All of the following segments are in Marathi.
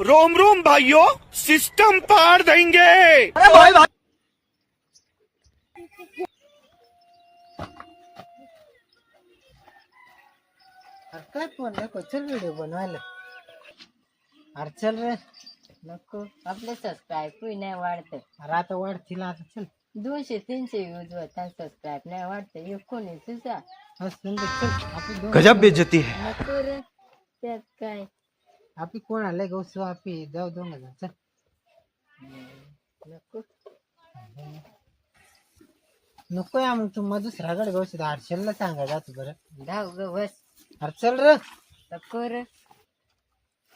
रोम रोम भाइयों सिस्टम पार देंगे। अरे चल व्हिडिओ बनवायला. अरे चल रे नको. आपले सबस्क्राईब नाही वाढत. अरे आता वाढतील आता चल. दोनशे तीनशे व्ह्यूज होता सबस्क्राईब नाही वाढत. एकोणीस तुझा असं दे, चल. आपली दोन गजब बेइज्जती है. नको रे त्यात काय? आपली कोण आलंय गौसू आपी जाऊ दोन हजार चल नको नको या मग तू मग दुसऱ्याकडे गौसू हर्षलला सांगा जातो बरं धाव ग बस अरे चल रे नको रे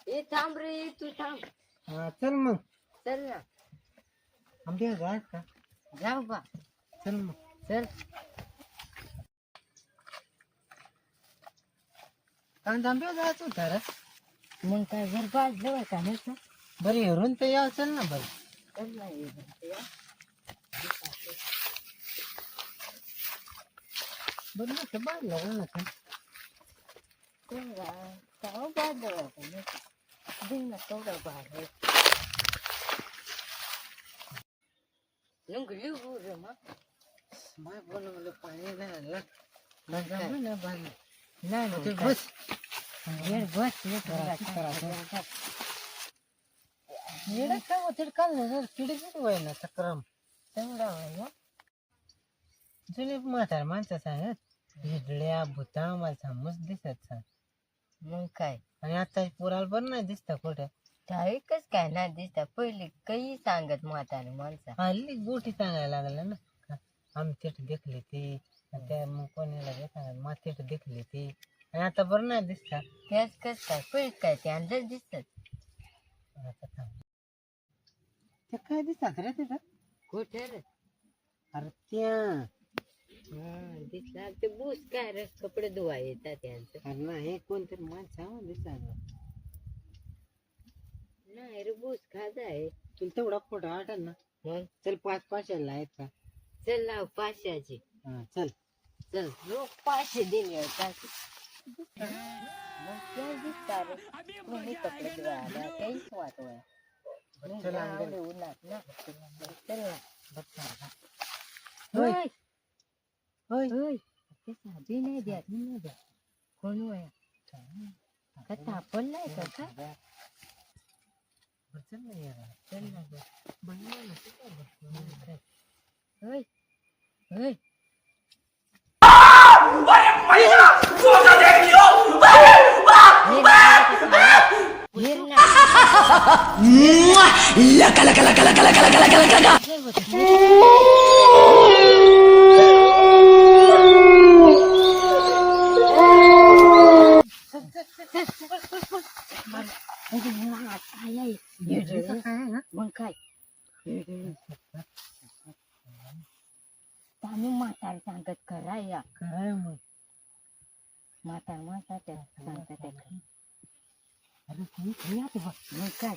ए थांब रे तू थांब हा, चल मग चल ना आंबे जाय का जाऊ बा चल मग चल कांदा आंबे जायचं होतं रे મને કાંઈ બરબાદ લેવાય કાંઈ નથી બરી હરણ તો યાદ ચાલ ને બરી? બધું તો બાદ લેવાનું છે. તાવ બાદ લેવાનું નથી દિનના કવડા બહાર લંગડી ઉરે માં. માય બોલો પાણી ના ના ના. બસ. ना बस ये बस ये काल जर किडी किती वय ना तक्रम तेवढा होय जुने म्हातार माणसं सांगत हिडल्या भूता मला समज दिसत सांग मग काय आणि आता पुराला बरं नाही दिसता कुठं एकच काय नाही दिसता पहिले काही सांगत म्हातारे माणसं हल्ली गोटी सांगायला लागलं ना आम्ही तिथे देखले ते त्या मग कोणाला सांगत मग तिथे देखले ते. आता बरं नाही दिसता त्याच कस काय? पहिले काय ते? अंदाज दिसतात आता थांब. ते काय दिसतात रे तिथं? कुठे रे? अरे त्या. हा दिसतात ते बूस काय रे? कपडे धुवा येतात त्यांचं अरे नाही कोणतरी माणसं दिसतात नाही रे बूस खाजा आहे. तुला तेवढा फोटो आठल ना? मग? चल पाच पाचशेला आहेत का? चल लाव पाचशेची. हा चल. चल रोज पाचशे Magkaya lumipat na grada kay Swatoy. Nilaw liunat na. Tala. Batsara. Hoy! Hoy! Hoy! Sabi na dyan. Sabi na dyan. Kuno eh. Katapon na ito ka. Batsara na yan. Tala na dyan. Banyo na ito. Hoy! Hoy! 我的妈呀！我的。ラカラカラカラカラカラカラカラカラ早い。もう一回。Kamu masar sangat kerai ya? Kerai mu. Mata mata teh sangat teh. Aduh, ini apa? Mukai.